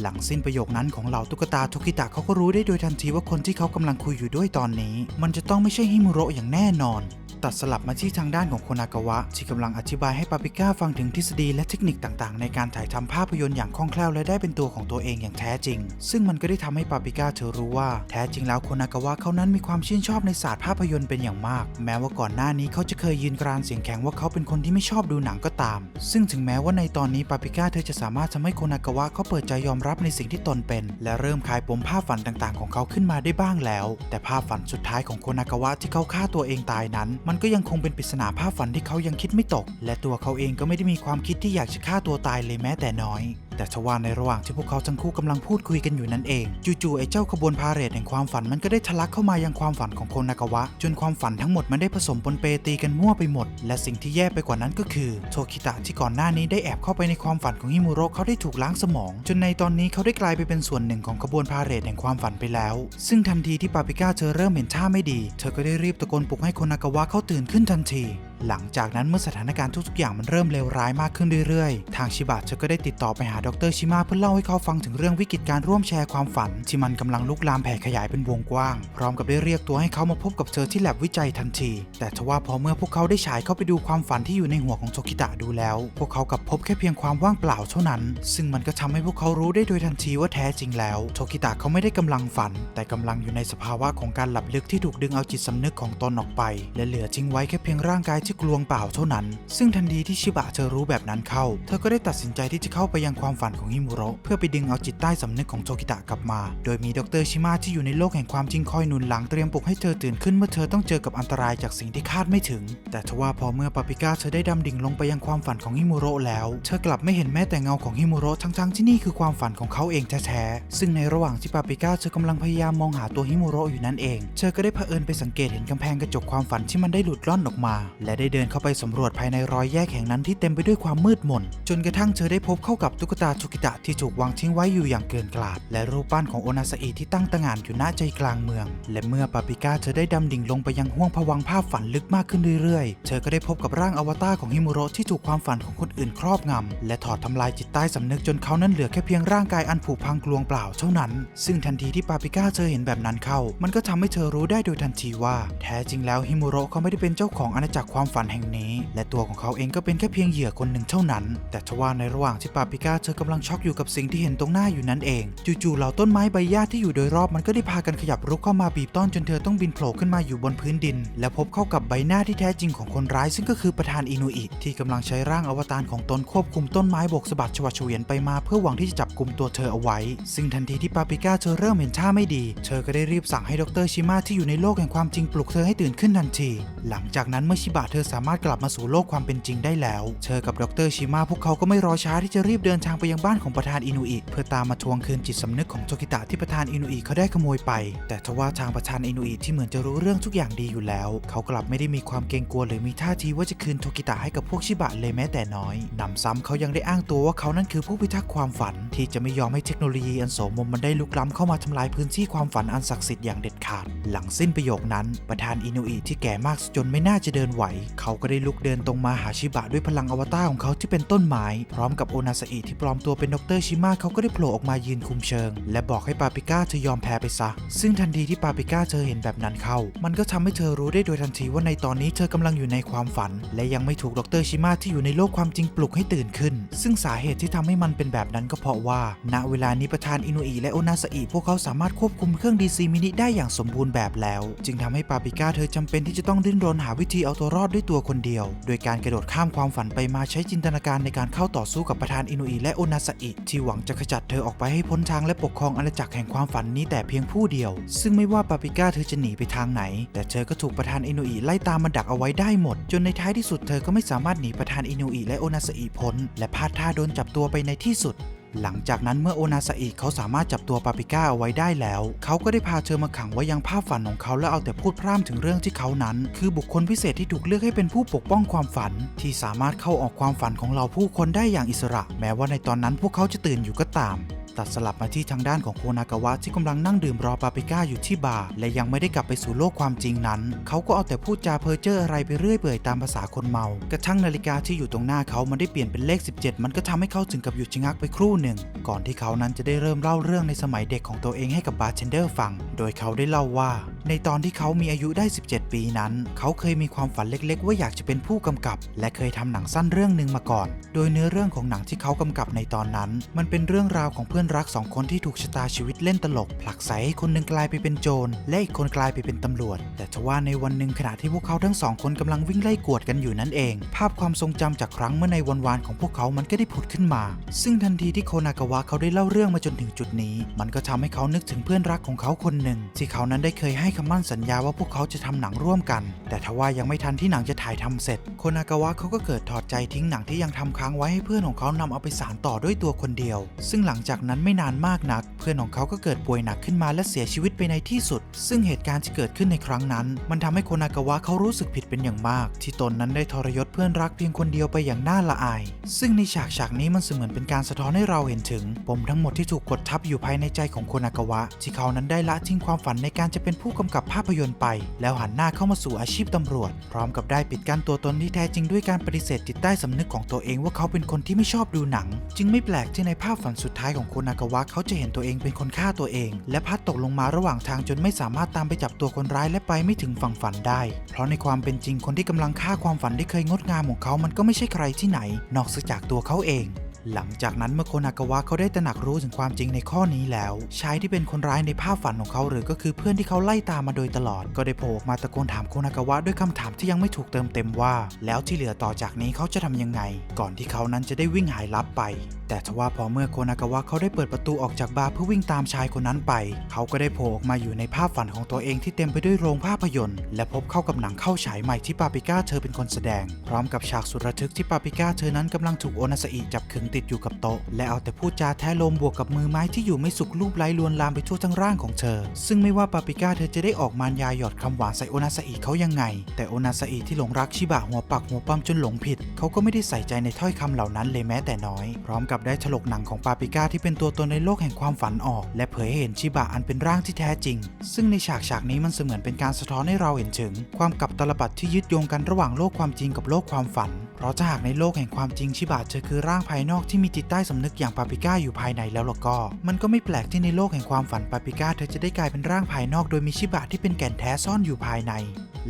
[SPEAKER 1] หลังสิ้นประโยคนั้นของเหล่าตุ๊กตาทุกิตะเขาก็รู้ได้โดยทันทีว่าคนที่เขากำลังคุยอยู่ด้วยตอนนี้ มันจะต้องไม่ใช่ฮิมุโระอย่างแน่นอน ตัดสลับมาที่ทางด้านของโคนากาวะที่กำลังอธิบายให้ปาปิก้าฟังถึงทฤษฎีและเทคนิคต่างๆ ในการถ่ายทำภาพยนตร์อย่างคล่องแคล่วและได้เป็นตัวของตัวเองอย่างแท้จริง ซึ่งมันก็ได้ทำให้ปาปิก้าเธอรู้ว่าแท้จริงแล้วโคนากาวะเขานั้นมีความชื่นชอบในศาสตร์ภาพยนตร์เป็นอย่างมาก แม้ว่าก่อนหน้านี้เขาจะเคยยืนกรานเสียงแข็งว่าเขาเป็นคนที่ไม่ชอบดูหนังก็ตาม ซึ่งถึงแม้ว่าในตอนนี้ปาปิก้าเธอจะสามารถทำให้โคนากาวะเขาเปิดใจยอมรับในสิ่งที่ตนเป็น และเริ่มคลายปมภาพฝันต่างๆ ของเขาขึ้นมาได้บ้างแล้ว แต่ภาพฝันสุดท้ายของโคนากาวะที่เขาฆ่าตัวเองตายนั้นมันก็ยังคงเป็นปริศนาภาพฝันที่เขายังคิดไม่ตก และตัวเขาเองก็ไม่ได้มีความคิดที่อยากจะฆ่าตัวตายเลยแม้แต่น้อย แต่ทว่าในระหว่างที่พวกเขาทั้งคู่กำลังพูดคุยกันอยู่นั่นเอง จู่ๆไอ้เจ้าขบวนพาเหรดแห่งความฝันมันก็ได้ทะลักเข้ามายังความฝันของโคนากาวะ จนความฝันทั้งหมดมันได้ผสมปนเปตีกันมั่วไปหมด และสิ่งที่แย่ไปกว่านั้นก็คือ โทคิตะที่ก่อนหน้านี้ได้แอบเข้าไปในความฝันของฮิมุโรเขาได้ถูกล้างสมอง จนในตอนนี้เขาได้กลายไปเป็นส่วนหนึ่งของขบวนพาเหรดแห่งความฝันไปแล้ว ซึ่งทันทีที่ปาปิก้าเธอเริ่มเห็นท่าไม่ดี เธอก็ได้รีบตะโกนปลุกให้โคนากาวะเขาตื่นขึ้นทันทีหลังจากนั้นเมื่อสถานการณ์ทุกๆอย่างมันเริ่มเลวร้ายมากขึ้นเรื่อยๆ ทางชิบะเธอก็ได้ติดต่อไปหาดรชิมาเพื่อเล่าให้เขาฟังถึงเรื่องวิกฤตการร่วมแชร์ความฝัน ที่มันกำลังลุกลามแผ่ขยายเป็นวงกว้าง พร้อมกับได้เรียกตัวให้เขามาพบกับเธอที่แลบวิจัยทันที แต่ทว่าพอเมื่อพวกเขาได้ฉายเข้าไปดูความฝันที่อยู่ในหัวของโทกิตะดูแล้ว พวกเขากลับพบแค่เพียงความว่างเปล่าเท่านั้น ซึ่งมันก็ทำให้พวกเขารู้ได้โดยทันทีว่าแท้จริงแล้วโทกิตะเขาไม่ได้กำลังฝัน แต่กำลังอยู่ในสภาวะของการหลับลึกที่ถูกดึงเอาจิตสำนึกของตนออกไป และเหลือทิ้งไว้แค่เพียงร่างกายที่กลวงเปล่าเท่านั้น ซึ่งทันทีที่ชิบะเธอรู้แบบนั้นเข้า เธอก็ได้ตัดสินใจที่จะเข้าไปยังความฝันของฮิมุโระเพื่อไปดึงเอาจิตใต้สำนึกของโทกิตะกลับมา โดยมีดรชิมาที่อยู่ในโลกแห่งความจริงคอยหนุนหลังเตรียมปลุกให้เธอตื่นขึ้นเมื่อเธอต้องเจอกับอันตรายจากสิ่งที่คาดไม่ถึง แต่ทว่าพอเมื่อปาปิก้าเธอได้ดำดิ่งลงไปยังความฝันของฮิมุโระแล้ว เธอกลับไม่เห็นแม้แต่เงาของฮิมุโระทั้งๆที่นี่คือความฝันของเขาเองแท้ๆซึ่งในระหว่างที่ปาปิก้าเธอกำลังพยายามมองหาตัวฮิมุโระอยู่นั่นเอง เธอก็ได้เผอิญไปสังเกตเห็นกำแพงกระจกความฝันที่มันได้หลุดล่อนออกมา และได้เดินเข้าไปสำรวจภายในรอยแยกแห่งนั้นที่เต็มไปด้วยความมืดมน จนกระทั่งเธอได้พบเข้ากับตุ๊กตาทุกิตะที่ถูกวางทิ้งไว้อยู่อย่างเกินกลาด และรูปปั้นของโอนาซาอิที่ตั้งตระหง่านอยู่ณใจกลางเมือง และเมื่อปาปิก้าเธอได้ดำดิ่งลงไปยังห้วงผวังภาพฝันลึกมากขึ้นเรื่อยๆ เธอก็ได้พบกับร่างอวตารของฮิมุโระที่ถูกความฝันของคนอื่นครอบงำและถอดทำลายจิตใต้สำนึกจนเขานั้นเหลือแค่เพียงร่างกายอันผุพังกลวงเปล่าเท่านั้น ซึ่งทันทีที่ปาปิก้าเธอเห็นแบบนั้นเข้า มันก็ทำให้เธอรู้ได้โดยทันทีว่า แท้จริงแล้วฮิมุโระเขาไม่ได้เป็นเจ้าของอาณาจักรความฝันแห่งนี้ และตัวของเขาเองก็เป็นแค่เพียงเหยื่อคนหนึ่งเท่านั้น แต่ทว่าในระหว่างที่ปาปิก้าเธอกำลังช็อกอยู่กับสิ่งที่เห็นตรงหน้าอยู่นั้นเอง จู่ๆเหล่าต้นไม้ใบหญ้าที่อยู่โดยรอบมันก็ได้พากันขยับรุกเข้ามาบีบต้อนจนเธอต้องบินโผล่ขึ้นมาอยู่บนพื้นดิน และพบเข้ากับใบหน้าที่แท้จริงของคนร้าย ซึ่งก็คือประธานอินุอิที่กำลังใช้ร่างอวตารของตนควบคุมต้นไม้บกสะบัดชวัดเฉวียนไปมาเพื่อหวังที่จะจับกลุ่มตัวเธอเอาไว้ ซึ่งทันทีที่ปาปิก้าเธอเริ่มเห็นท่าไม่ดี เธอก็ได้รีบสั่งให้ดรชิมาที่อยู่ในโลกแห่งความจริงปลุกเธอให้ตื่นขึ้นทันที หลังจากนั้นเมื่อชิบะเธธอสามารถกลับมาสู่โลกความเป็นจริงได้แล้ว เธอกับดรชิมาพวกเขาก็ไม่รอช้าที่จะรีบเดินทางไปยังบ้านของประธานอินุอิเพื่อตามมาทวงคืนจิตสำนึกของโทกิตะที่ประธานอินุอิเขาได้ขโมยไป แต่ทว่าทางประธานอินุอิที่เหมือนจะรู้เรื่องทุกอย่างดีอยู่แล้ว เขากลับไม่ได้มีความเกรงกลัวหรือมีท่าทีว่าจะคืนโทกิตะให้กับพวกชิบะเลยแม้แต่น้อยหนำซ้ำเขายังได้อ้างตัวว่าเขานั้นคือผู้พิทักษ์ความฝัน ที่จะไม่ยอมให้เทคโนโลยีอันโสมมมันได้ลุกล้ำเข้ามาทำลายพื้นที่ความฝันอันศักดิ์สิทธิ์อย่างเด็ดขาด หลังสิ้นประโยคนั้นประธานอินุอิที่แก่มากจนไม่น่าจะเดินไหวเขาก็ได้ลุกเดินตรงมาหาชิบะด้วยพลังอวตารของเขาที่เป็นต้นไม้ พร้อมกับโอนาซาอิที่ปลอมตัวเป็นดรชิมาเขาก็ได้โผล่ออกมายืนคุมเชิง และบอกให้ปาปิก้าเธอยอมแพ้ไปซะ ซึ่งทันทีที่ปาปิก้าเธอเห็นแบบนั้นเข้า มันก็ทำให้เธอรู้ได้โดยทันทีว่าในตอนนี้เธอกำลังอยู่ในความฝัน และยังไม่ถูกดรชิมาที่อยู่ในโลกความจริงปลุกให้ตื่นขึ้น ซึ่งสาเหตุที่ทำให้มันเป็นแบบนั้นก็เพราะว่า ณเวลานี้ประธานอินุอิและโอนาซาอิพวกเขาสามารถควบคุมเครื่องดีซีมินิได้อย่างสมบูรณ์แบบแล้ว จึงทำให้ปาปิก้าเธอจำเป็นที่จะต้องดิ้นรนหาวิธีเอาตัวรอดด้วยตัวคนเดียว โดยการกระโดดข้ามความฝันไปมาใช้จินตนาการในการเข้าต่อสู้กับประธานอินุอิและโอนาซาอิที่หวังจะขจัดเธอออกไปให้พ้นทางและปกครองอาณาจักรแห่งความฝันนี้แต่เพียงผู้เดียว ซึ่งไม่ว่าปาปิก้าเธอจะหนีไปทางไหน แต่เธอก็ถูกประธานอินุอิไล่ตามมาดักเอาไว้ได้หมด จนในท้ายที่สุดเธอก็ไม่สามารถหนีประธานอินุอิและโอนาซาอิพ้นและพลาดท่าโดนจับตัวไปในที่สุด หลังจากนั้นเมื่อโอนาซาอิเขาสามารถจับตัวปาปิก้าเอาไว้ได้แล้ว เขาก็ได้พาเธอมาขังไว้ยังภาพฝันของเขาและเอาแต่พูดพร่ำถึงเรื่องที่เขานั้น คือบุคคลพิเศษที่ถูกเลือกให้เป็นผู้ปกป้องความฝัน ที่สามารถเข้าออกความฝันของเราผู้คนได้อย่างอิสระ แม้ว่าในตอนนั้นพวกเขาจะตื่นอยู่ก็ตาม ตัดสลับมาที่ทางด้านของโคนากาวะที่กำลังนั่งดื่มรอปาปิก้าอยู่ที่บาร์และยังไม่ได้กลับไปสู่โลกความจริงนั้น เขาก็เอาแต่พูดจาเพ้อเจ้ออะไรไปเรื่อยเปื่อยตามภาษาคนเมากระทั่งนาฬิกาที่อยู่ตรงหน้าเขามันได้เปลี่ยนเป็นเลข 17 มันก็ทำให้เขาถึงกับหยุดชะงักไปครู่หนึ่ง ก่อนที่เขานั้นจะได้เริ่มเล่าเรื่องในสมัยเด็กของตัวเองให้กับบาร์เทนเดอร์ฟัง โดยเขาได้เล่าว่า ในตอนที่เขามีอายุได้ 17 ปีนั้น เขาเคยมีความฝันเล็ก ๆ ว่าอยากจะเป็นผู้กำกับ และเคยทำหนังสั้นเรื่องหนึ่งมาก่อน โดยเนื้อเรื่องของหนังที่เขากำกับในตอนนั้น มันเป็นเรื่องราวของเพื่อนรักสองคนที่ถูกชะตาชีวิตเล่นตลก ผลักไสให้คนหนึ่งกลายไปเป็นโจร และอีกคนกลายไปเป็นตำรวจ แต่ทว่าในวันหนึ่งขณะที่พวกเขาทั้งสองคนกำลังวิ่งไล่กวดกันอยู่นั่นเอง ภาพความทรงจำจากครั้งเมื่อในวันวานของพวกเขามันก็ได้ผุดขึ้นมา ซึ่งทันทีที่โคนากาวะเขาได้เล่าเรื่องมาจนถึงจุดนี้ มันก็ทำให้เขานึกถึงเพื่อนรักของเขาคนหนึ่ง ที่เขานั้นได้เคยให้คำมั่นสัญญาว่าพวกเขาจะทำหนังร่วมกัน แต่ทว่ายังไม่ทันที่หนังจะถ่ายทำเสร็จ โคนากาวะเขาก็เกิดถอดใจทิ้งหนังที่ยังทำค้างไว้ให้เพื่อนของเขานำเอาไปสานต่อด้วยตัวคนเดียว ซึ่งหลังจากนั้นไม่นานมากนัก เพื่อนของเขาก็เกิดป่วยหนักขึ้นมาและเสียชีวิตไปในที่สุด ซึ่งเหตุการณ์ที่เกิดขึ้นในครั้งนั้น มันทำให้โคนากาวะเขารู้สึกผิดเป็นอย่างมาก ที่ตนนั้นได้ทรยศเพื่อนรักเพียงคนเดียวไปอย่างน่าละอาย ซึ่งในฉากฉากนี้มันเสมือนเป็นการสะท้อนให้เราเห็นถึงปมทั้งหมดที่ถูกกดทับอยู่ภายในใจของโคนากาวะ ที่เขานั้นได้ละทิ้งความฝันในการจะเป็นผู้กำกับภาพยนตร์ไป แล้วหันหน้าเข้ามาสู่อาชีพตำรวจ พร้อมกับได้ปิดกั้นตัวตนที่แท้จริงด้วยการปฏิเสธจิตใต้สำนึกของตัวเองว่าเขาเป็นคนที่ไม่ชอบดูหนัง จึงไม่แปลกที่ในภาพฝันสุดท้ายของโคนนากาวะเขาจะเห็นตัวเองเป็นคนฆ่าตัวเอง และพัดตกลงมาระหว่างทางจนไม่สามารถตามไปจับตัวคนร้ายและไปไม่ถึงฝั่งฝันได้ เพราะในความเป็นจริงคนที่กำลังฆ่าความฝันที่เคยงดงามของเขามันก็ไม่ใช่ใครที่ไหน นอกจากตัวเขาเองหลังจากนั้นเมื่อโคนากาวะเขาได้ตระหนักรู้ถึงความจริงในข้อนี้แล้ว ชายที่เป็นคนร้ายในภาพฝันของเขาหรือก็คือเพื่อนที่เขาไล่ตามมาโดยตลอด ก็ได้โผล่ออกมาตะโกนถามโคนากาวะด้วยคำถามที่ยังไม่ถูกเติมเต็มว่า แล้วที่เหลือต่อจากนี้เขาจะทำยังไง ก่อนที่เขานั้นจะได้วิ่งหายลับไปแต่ทว่าพอเมื่อโคนากาวะเขาได้เปิดประตูออกจากบาร์เพื่อวิ่งตามชายคนนั้นไป เขาก็ได้โผล่ออกมาอยู่ในภาพฝันของตัวเองที่เต็มไปด้วยโรงภาพยนตร์ และพบเข้ากับหนังเข้าฉายใหม่ที่ปาปิก้าเธอเป็นคนแสดง พร้อมกับฉากสุดระทึกที่ปาปิก้าเธอนั้นกำลังถูกโอนาซาอิจับขึงติดอยู่กับโต๊ะ และเอาแต่พูดจาแท้ลมบวกกับมือไม้ที่อยู่ไม่สุขรูปไร้ลวนลามไปทั่วทั้งร่างของเธอ ซึ่งไม่ว่าปาปิก้าเธอจะได้ออกมารยาหยอดคำหวานใส่โอนาซาอิเขายังไง แต่โอนาซาอิที่หลงรักชิบะหัวปักหัวปั๊มจนหลงผิด เขาก็ไม่ได้ใส่ใจในถ้อยคำเหล่านั้นเลยแม้แต่น้อย พร้อมกับได้ถลกหนังของปาปิก้าที่เป็นตัวตนในโลกแห่งความฝันออก และเผยให้เห็นชิบะอันเป็นร่างที่แท้จริง ซึ่งในฉากฉากนี้มันเสมือนเป็นการสะท้อนให้เราเห็นถึง ความกับตลบัดที่ยึดโยงกันระหว่างโลกความจริงกับโลกความฝัน เพราะถ้าหากในโลกแห่งความจริงชิบะเธอคือร่างภายนอกที่มีจิตใต้สำนึกอย่างปาปิก้าอยู่ภายในแล้วล่ะก็ มันก็ไม่แปลกที่ในโลกแห่งความฝันปาปิก้าเธอจะได้กลายเป็นร่างภายนอกโดยมีชิบะที่เป็นแก่นแท้ซ่อนอยู่ภายใน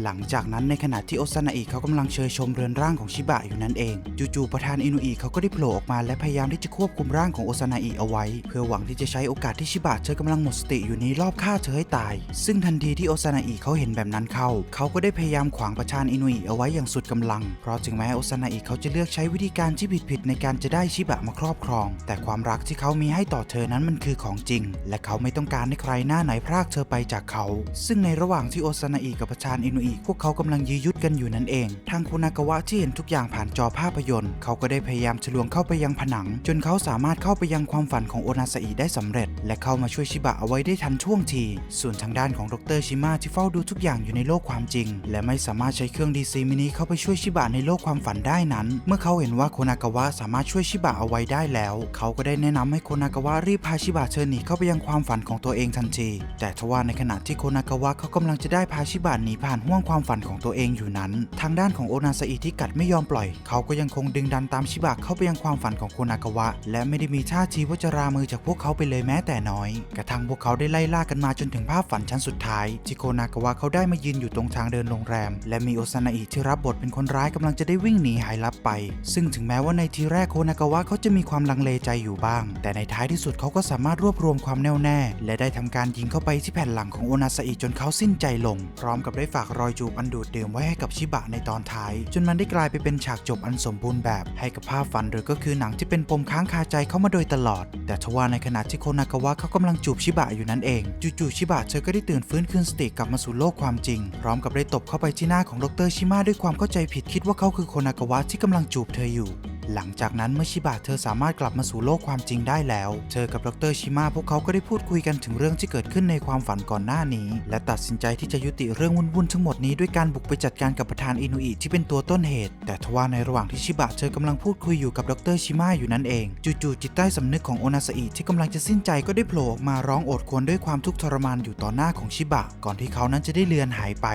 [SPEAKER 1] หลังจากนั้นในขณะที่โอซานาอิเขากำลังเชยชมเรือนร่างของชิบะอยู่นั่นเองจู่ๆประธานอินุอิเขาก็ได้โผล่ออกมาและพยายามที่จะควบคุมร่างของโอซานาอิเอาไว้ เพื่อหวังที่จะใช้โอกาสที่ชิบะเธอกำลังหมดสติอยู่นี้รอบฆ่าเธอให้ตาย ซึ่งทันทีที่โอซานาอิเขาเห็นแบบนั้นเข้า เขาก็ได้พยายามขวางประธานอินุอิเอาไว้อย่างสุดกำลัง เพราะถึงแม้โอซานาอิเขาจะเลือกใช้วิธีการที่ผิดๆในการจะได้ชิบะมาครอบครอง แต่ความรักที่เขามีให้ต่อเธอนั้นมันคือของจริง และเขาไม่ต้องการให้ใครหน้าไหนพรากเธอไปจากเขา ซึ่งในระหว่างที่โอซานาอิกับประธานอินุอิพวกเขากำลังยื้อยุดกันอยู่นั่นเอง ทางคุนากาวะที่เห็นทุกอย่างผ่านจอภาพยนตร์ เขาก็ได้พยายามฉลวงเข้าไปยังผนังจนเขาสามารถเข้าไปยังความฝันของโอนาซาอิได้สำเร็จ และเข้ามาช่วยชิบะเอาไว้ได้ทันท่วงที ส่วนทางด้านของดรชิมะที่เฝ้าดูทุกอย่างอยู่ในโลกความจริง และไม่สามารถใช้เครื่องดีซีมินิเข้าไปช่วยชิบะในโลกความฝันได้นั้น เมื่อเขาเห็นว่าโคนากาวะสามารถช่วยชิบะเอาไว้ได้แล้ว เขาก็ได้แนะนำให้โคนากาวะรีบพาชิบะเชิญหนีเข้าไปยังความฝันของตัวเองทันที แต่ทว่าในขณะที่โคนากาวะเขากำลังจะได้พาชิบะหนีผ่านห่วงความฝันของตัวเองอยู่นั้น ทางด้านของโอนาซาอิที่กัดไม่ยอมปล่อย เขาก็ยังคงดึงดันตามชิบะเข้าไปยังความฝันของโคนากาวะและไม่ได้มีท่าทีว่าจะรามือจากพวกเขาไปเลยแม้แต่น้อย กระทั่งพวกเขาได้ไล่ล่ากันมาจนถึงภาพฝันชั้นสุดท้ายที่โคนากาวะเขาได้มายืนอยู่ตรงทางเดินโรงแรม และมีโอซานาอิที่รับบทเป็นคนร้ายกำลังจะได้วิ่งหนีหายลับไป ซึ่งถึงแม้ว่าในทีแรกโคนากาวะเขาจะมีความลังเลใจอยู่บ้าง แต่ในท้ายที่สุดเขาก็สามารถรวบรวมความแน่วแน่ และได้ทำการยิงเข้าไปที่แผ่นหลังของโอนาซาอิจนเขาสิ้นใจลง พร้อมกับได้ฝากรอยจูบอันดูดดื่มไว้ให้กับชิบะในตอนท้าย จนมันได้กลายไปเป็นฉากจบอันสมบูรณ์แบบให้กับภาพฝันหรือก็คือหนังที่เป็นปมค้างคาใจเขามาโดยตลอด แต่ทว่าในขณะที่โคนากาวะเขากำลังจูบชิบะอยู่นั่นเอง จู่ๆชิบะเธอก็ได้ตื่นฟื้นคืนสติกลับมาสู่โลกความจริง พร้อมกับได้ตบเข้าไปที่หน้าของดรชิมาด้วยความเข้าใจผิดคิดว่าเขาคือโคนากาวะที่กำลังจูบเธออยู่ หลังจากนั้นเมื่อชิบะเธอสามารถกลับมาสู่โลกความจริงได้แล้ว เธอกับดรชิมะพวกเขาก็ได้พูดคุยกันถึงเรื่องที่เกิดขึ้นในความฝันก่อนหน้านี้ และตัดสินใจที่จะยุติเรื่องวุ่นๆทั้งหมดนี้ด้วยการบุกไปจัดการกับประธานอินุอิที่เป็นตัวต้นเหตุ แต่ทว่าในระหว่างที่ชิบะเธอกำลังพูดคุยอยู่กับดรชิมะอยู่นั่นเองจู่ๆจิตใต้สำนึกของโอนาซาอิที่กำลังจะสิ้นใจก็ได้โผล่ออกมาร้องโอดครวญด้วยความทุกข์ทรมานอยู่ต่อหน้าของชิบะ ก่อนที่เขานั้นจะได้เลือนหายไป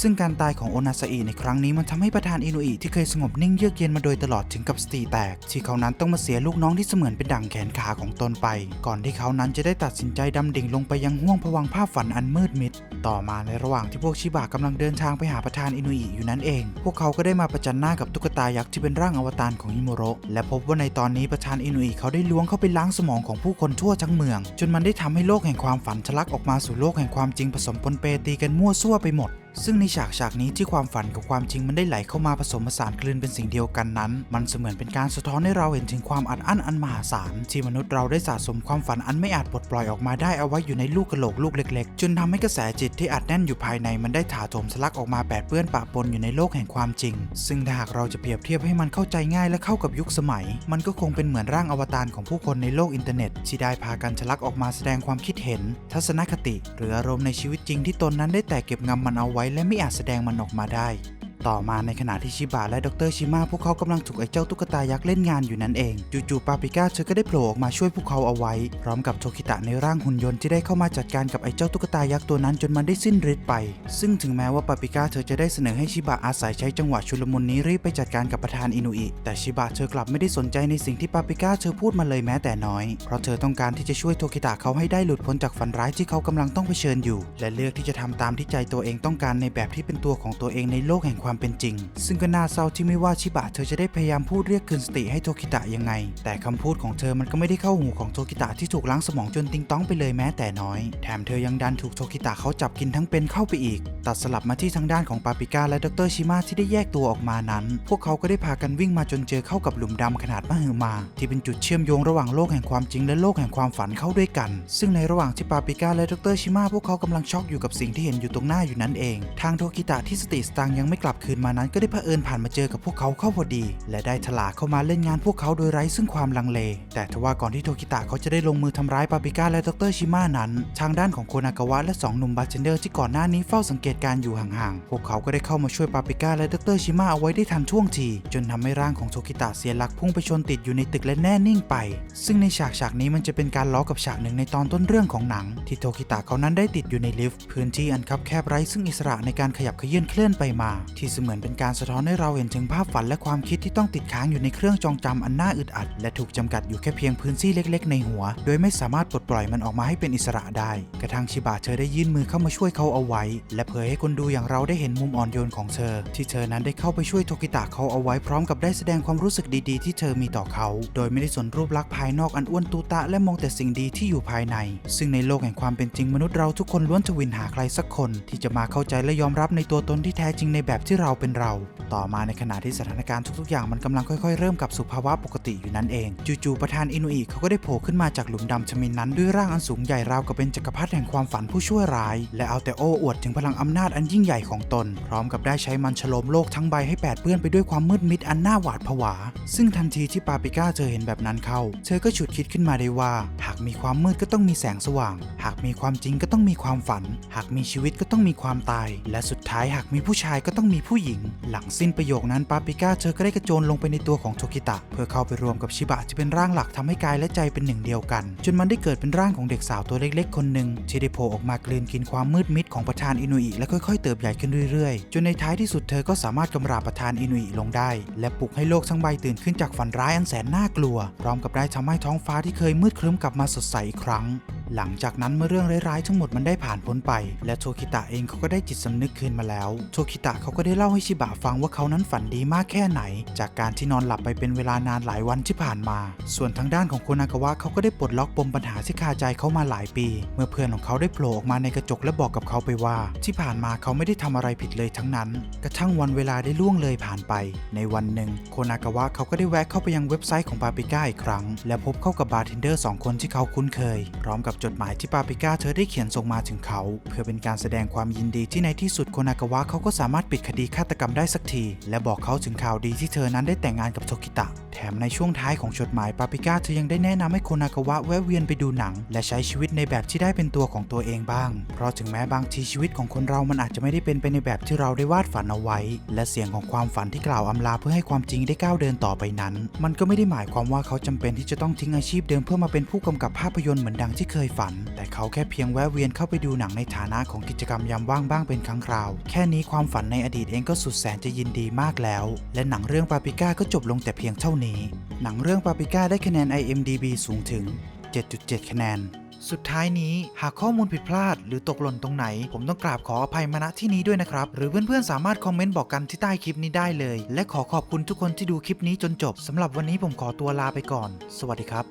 [SPEAKER 1] ซึ่งการตายของโอนาซาอิในครั้งนี้มันทำให้ประธานอินุอิที่เคยสงบนิ่งเยือกเย็นมาโดยตลอดถึงกับสติแตก ที่เขานั้นต้องมาเสียลูกน้องที่เสมือนเป็นดั่งแขนขาของตนไป ก่อนที่เขานั้นจะได้ตัดสินใจดำดิ่งลงไปยังห้วงผวังภาพฝันอันมืดมิด ต่อมาในระหว่างที่พวกชิบะกำลังเดินทางไปหาประธานอินุอิอยู่นั้นเอง พวกเขาก็ได้มาประจันหน้ากับตุ๊กตายักษ์ที่เป็นร่างอวตารของอิโมโระและพบว่าในตอนนี้ประธานอินุอิเขาได้ล้วงเข้าไปล้างสมองของผู้คนทั่วทั้งเมือง จนมันได้ทำให้โลกแห่งความฝันทะลักออกมาสู่โลกแห่งความจริงผสมปนเปตีกันมั่วซั่วไปหมด ซึ่งในฉากฉากนี้ที่ความฝันกับความจริงมันได้ไหลเข้ามาผสมผสานกลืนเป็นสิ่งเดียวกันนั้น มันเสมือนเป็นการสะท้อนให้เราเห็นถึงความอัดอั้นอันมหาศาลที่มนุษย์เราได้สะสมความฝันอันไม่อาจปลดปล่อยออกมาได้เอาไว้อยู่ในลูกกระโหลกลูกเล็กๆ จนทำให้กระแสจิตที่อัดแน่นอยู่ภายในมันได้ถาโถมทะลักออกมาแปดเปื้อนปะปนอยู่ในโลกแห่งความจริง ซึ่งถ้าหากเราจะเปรียบเทียบให้มันเข้าใจง่ายและเข้ากับยุคสมัย มันก็คงเป็นเหมือนร่างอวตารของผู้คนในโลกอินเทอร์เน็ตที่ได้พากันทะลักออกมาแสดงความคิดเห็น ทัศนคติ หรืออารมณ์ในชีวิตจริงที่ตนนั้นได้แต่เก็บงำมันเอาไว้และไม่อาจแสดงมันออกมาได้ ต่อมาในขณะที่ชิบะและดรชิมะพวกเขากำลังถูกไอ้เจ้าตุ๊กตายักษ์เล่นงานอยู่นั่นเอง จู่ๆปาปิก้าเธอก็ได้โผล่ออกมาช่วยพวกเขาเอาไว้ พร้อมกับโทคิตะในร่างหุ่นยนต์ที่ได้เข้ามาจัดการกับไอ้เจ้าตุ๊กตายักษ์ตัวนั้นจนมันได้สิ้นฤทธิ์ไป ซึ่งถึงแม้ว่าปาปิก้าเธอจะได้เสนอให้ชิบะอาศัยใช้จังหวะชุลมุนนี้รีบไปจัดการกับประธานอินุอิแต่ชิบะเธอกลับไม่ได้สนใจในสิ่งที่ปาปิก้าเธอพูดมาเลยแม้แต่น้อย เพราะเธอต้องการที่จะช่วยโทคิตะเขาให้ได้หลุดพ้นจากฝันร้ายที่เขากำลังต้องเผชิญอยู่ และเลือกที่จะทำตามที่ใจตัวเองต้องการในแบบที่เป็นตัวของตัวเองในโลกแห่งความเป็นจริง ซึ่งก็น่าเศร้าที่ไม่ว่าชิบะเธอจะได้พยายามพูดเรียกคืนสติให้โทคิตะยังไง แต่คำพูดของเธอมันก็ไม่ได้เข้าหูของโทคิตะที่ถูกล้างสมองจนติงต้องไปเลยแม้แต่น้อย แถมเธอยังดันถูกโทคิตะเขาจับกินทั้งเป็นเข้าไปอีก ตัดสลับมาที่ทางด้านของปาปิก้าและดรชิมะที่ได้แยกตัวออกมานั้น พวกเขาก็ได้พากันวิ่งมาจนเจอเข้ากับหลุมดำขนาดมหึมา ที่เป็นจุดเชื่อมโยงระหว่างโลกแห่งความจริงและโลกแห่งความฝันเข้าด้วยกัน ซึ่งในระหว่างที่ปาปิก้าและดรชิมะพวกเขากำลังช็อกอยู่กับสิ่งที่เห็นอยู่ตรงหน้าอยู่นั้นเอง ทางโทคิตะที่สติสตังยังไม่กลับคืนมานั้นก็ได้เผอิญผ่านมาเจอกับพวกเขาเข้าพอดี และได้ถลาเข้ามาเล่นงานพวกเขาโดยไร้ซึ่งความลังเล แต่ทว่าก่อนที่โทคิตะเขาจะได้ลงมือทำร้ายปาปิก้าและดรชิมะนั้น ทางด้านของโคนากาวะและสองหนุ่มบาร์เทนเดอร์ที่ก่อนหน้านี้เฝ้าสังเกตการอยู่ห่างๆ พวกเขาก็ได้เข้ามาช่วยปาปิก้าและดรชิมะเอาไว้ได้ทันท่วงที จนทำให้ร่างของโทคิตะเสียหลักพุ่งไปชนติดอยู่ในตึกและแน่นิ่งไป ซึ่งในฉากฉากนี้มันจะเป็นการล้อกับฉากหนึ่งในตอนต้นเรื่องของหนัง ที่โทคิตะเขานั้นได้ติดอยู่ในลิฟต์พื้นที่อันคับแคบไร้ซึ่งอิสระในการขยับเขยื่อนเคลื่อนไปมา ที่เสมือนเป็นการสะท้อนให้เราเห็นถึงภาพฝันและความคิดที่ต้องติดค้างอยู่ในเครื่องจองจำอันน่าอึดอัด และถูกจำกัดอยู่แค่เพียงพื้นที่เล็ก ๆ ในหัว โดยไม่สามารถปลดปล่อยมันออกมาให้เป็นอิสระได้ กระทั่งชิบะเธอได้ยื่นมือเข้ามาช่วยเขาเอาไว้ และเผยให้คนดูอย่างเราได้เห็นมุมอ่อนโยนของเธอ ที่เธอนั้นได้เข้าไปช่วยโทกิตะเขาเอาไว้พร้อมกับได้แสดงความรู้สึกดีๆ ที่เธอมีต่อเขา โดยไม่ได้สนรูปลักษณ์ภายนอกอันอ้วนตูตะและมองแต่สิ่งดีที่อยู่ภายใน ซึ่งในโลกแห่งความเป็นจริงมนุษย์เราทุกคนล้วนทวินหาใครสักคน ที่จะมาเข้าใจและยอมรับในตัวตนที่แท้จริงในแบบที่เราเป็นเรา ต่อมาในขณะที่สถานการณ์ทุกๆอย่างมันกำลังค่อยๆ เริ่มกลับสู่ภาวะปกติอยู่นั่นเอง จู่ๆประธานอินุอิเขาก็ได้โผล่ขึ้นมาจากหลุมดำชมินนั้นด้วยร่างอันสูงใหญ่ราวกับเป็นจักรพรรดิแห่งความฝันผู้ชั่วร้าย และเอาแต่โอ้อวดถึงพลังอำนาจอันยิ่งใหญ่ของตน พร้อมกับได้ใช้มันฉลมโลกทั้งใบให้แปดเปื้อนไปด้วยความมืดมิดอันน่าหวาดผวา ซึ่งทันทีที่ปาปิก้าเธอเห็นแบบนั้นเข้า เธอก็ฉุดคิดขึ้นมาได้ว่า หากมีความมืดก็ต้องมีแสงสว่าง หากมีความจริงก็ต้องมีความฝัน หากมีชีวิตก็ต้องมีความตาย และสุดท้ายหากมีผู้ชายก็ต้องมีผู้หญิง หลังสิ้นประโยคนั้นปาปิก้าเธอก็ได้กระโจนลงไปในตัวของโทคิตะ เพื่อเข้าไปรวมกับชิบะที่เป็นร่างหลักทำให้กายและใจเป็นหนึ่งเดียวกัน จนมันได้เกิดเป็นร่างของเด็กสาวตัวเล็กๆ คนหนึ่งที่ได้โผล่ออกมากลืนกินความมืดมิดของประธานอินุอิและค่อยๆ เติบใหญ่ขึ้นเรื่อยๆ จนในท้ายที่สุดเธอก็สามารถกำราบประธานอินุอิลงได้ และปลุกให้โลกทั้งใบตื่นขึ้นจากฝันร้ายอันแสนน่ากลัว พร้อมกับได้ทำให้ท้องฟ้าที่เคยมืดครึ้มกลับมาสดใสอีกครั้ง หลังจากนั้นเมื่อเรื่องร้ายๆทั้งหมดมันได้ผ่านพ้นไป และโทคิตะเองเขาก็ได้จิตสำนึกคืนมาแล้วโทคิตะเขาก็ได้เล่าให้ชิบะฟังว่าเขานั้นฝันดีมากแค่ไหน จากการที่นอนหลับไปเป็นเวลานานหลายวันที่ผ่านมา ส่วนทางด้านของโคนากาวะเขาก็ได้ปลดล็อกปมปัญหาที่คาใจเขามาหลายปี เมื่อเพื่อนของเขาได้โผล่ออกมาในกระจกและบอกกับเขาไปว่า ที่ผ่านมาเขาไม่ได้ทำอะไรผิดเลยทั้งนั้น กระทั่งวันเวลาได้ล่วงเลยผ่านไป ในวันหนึ่งโคนากาวะเขาก็ได้แวะเข้าไปยังเว็บไซต์ของปาปิก้าอีกครั้ง และพบเข้ากับบาร์เทนเดอร์สองคนที่เขาคุ้นเคย พร้อมกับจดหมายที่ปาปิก้าเธอได้เขียนส่งมาถึงเขา เพื่อเป็นการแสดงความยินดีที่ในที่สุดโคนากาวะเขาก็สามารถปิดคดีฆาตกรรมได้สักที และบอกเขาถึงข่าวดีที่เธอนั้นได้แต่งงานกับโทกิตะ แถมในช่วงท้ายของจดหมายปาปิก้าเธอยังได้แนะนำให้โคนากาวะแวะเวียนไปดูหนัง และใช้ชีวิตในแบบที่ได้เป็นตัวของตัวเองบ้าง เพราะถึงแม้บางทีชีวิตของคนเรามันอาจจะไม่ได้เป็นไปในแบบที่เราได้วาดฝันเอาไว้ และเสียงของความฝันที่กล่าวอำลาเพื่อให้ความจริงได้ก้าวเดินต่อไปนั้น มันก็ไม่ได้หมายความว่าเขาจำเป็นที่จะต้องทิ้งอาชีพเดิมเพื่อมาเป็นผู้กำกับภาพยนตร์เหมือนดังที่เคยฝัน แต่เขาแค่เพียงแวะเวียนเข้าไปดูหนังในฐานะของกิจกรรมยามว่างบ้างเป็นครั้งคราว แค่นี้ความฝันในอดีตเองก็สุดแสนจะยินดีมากแล้ว และหนังเรื่องปาปิก้าก็จบลงแต่เพียงเท่านี้ หนังเรื่องปาปิก้าได้คะแนน IMDB สูงถึง 7.7 คะแนนสุดท้ายนี้หากข้อมูลผิดพลาด หรือตกหล่นตรงไหน ผมต้องกราบขออภัยมาณที่นี้ด้วยนะครับ หรือเพื่อนๆ สามารถคอมเมนต์บอกกันที่ใต้คลิปนี้ได้เลย และขอขอบคุณทุกคนที่ดูคลิปนี้จนจบสำหรับวันนี้ผมขอตัวลาไปก่อน สวัสดีครับ